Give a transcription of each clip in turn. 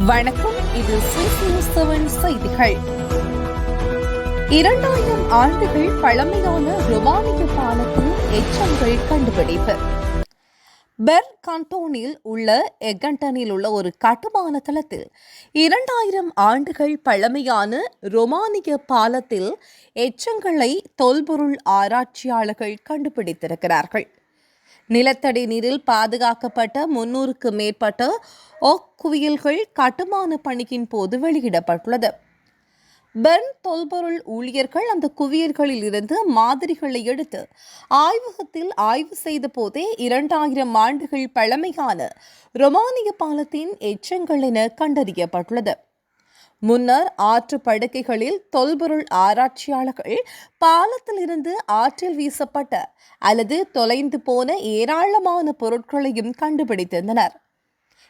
வணக்கம் இது செய்திகள். இரண்டாயிரம் ஆண்டுகள் பழமையான ரொமானிய பாலத்தின் எச்சங்கள் கண்டுபிடிப்பு. பெர் கண்டோனில் உள்ள எகண்டனில் உள்ள ஒரு கட்டுமான தளத்தில் இரண்டாயிரம் ஆண்டுகள் பழமையான ரொமானிய பாலத்தில் எச்சங்களை தொல்பொருள் ஆராய்ச்சியாளர்கள் கண்டுபிடித்திருக்கிறார்கள். நிலத்தடி நீரில் பாதுகாக்கப்பட்ட முன்னூறுக்கு மேற்பட்ட ஓக் குவியல்கள் கட்டுமான பணியின் போது வெளியிடப்பட்டுள்ளது. பெர்ன் தொல்பொருள் ஊழியர்கள் அந்த குவியல்களில் இருந்து மாதிரிகளை எடுத்து ஆய்வகத்தில் ஆய்வு செய்த போதே இரண்டாயிரம் ஆண்டுகள் பழமையான ரொமானிய பாலத்தின் எச்சங்கள் என கண்டறியப்பட்டுள்ளது. முன்னர் ஆற்று படுக்கைகளில் தொல்பொருள் ஆராய்ச்சியாளர்கள் பாலத்தில் இருந்து ஆற்றில் வீசப்பட்ட அல்லது தொலைந்து போன ஏராளமான பொருட்களையும் கண்டுபிடித்திருந்தனர்.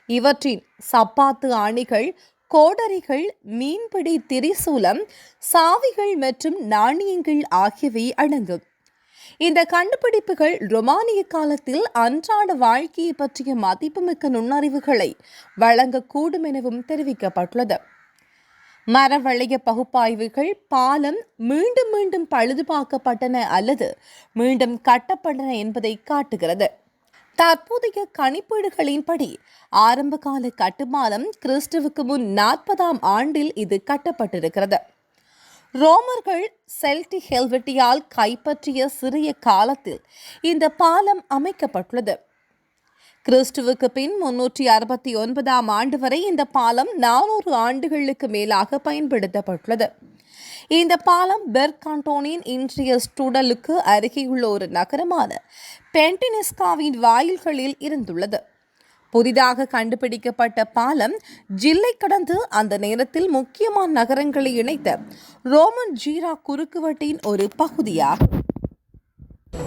இவற்றின் சப்பாத்து ஆணிகள் கோடரிகள் மீன்பிடி திரிசூலம் சாவிகள் மற்றும் நாணயங்கள் ஆகியவை அடங்கும். இந்த கண்டுபிடிப்புகள் ரொமானிய காலத்தில் அன்றாட வாழ்க்கையை பற்றிய மதிப்புமிக்க நுண்ணறிவுகளை வழங்கக்கூடும் எனவும் தெரிவிக்கப்பட்டுள்ளது. மரவளைய பகுப்பாய்வுகள் பாலம் மீண்டும் மீண்டும் பழுதுபார்க்கப்பட்டன அல்லது மீண்டும் கட்டப்பட்டன என்பதை காட்டுகிறது. தற்போதைய கணிப்பீடுகளின்படி ஆரம்பகால கட்டுமானம் கிறிஸ்துவுக்கு முன் நாற்பதாம் ஆண்டில் இது கட்டப்பட்டிருக்கிறது. ரோமர்கள் செல்டி ஹெல்வெட்டியால் கைப்பற்றிய சிறிய காலத்தில் இந்த பாலம் அமைக்கப்பட்டுள்ளது. கிறிஸ்துவுக்கு பின் முன்னூற்றி அறுபத்தி ஒன்பதாம் ஆண்டு வரை இந்த பாலம் நானூறு ஆண்டுகளுக்கு மேலாக பயன்படுத்தப்பட்டுள்ளது. இந்த பாலம் பெர்காண்டோனின் இன்றைய ஸ்டூடலுக்கு அருகேயுள்ள ஒரு நகரமான பென்டினிஸ்காவின் வாயில்களில் இருந்துள்ளது. புதிதாக கண்டுபிடிக்கப்பட்ட பாலம் ஜில்லை கடந்து அந்த நேரத்தில் முக்கியமான நகரங்களை இணைத்த ரோமன் ஜீரா குறுக்குவட்டின் ஒரு பகுதியாகும்.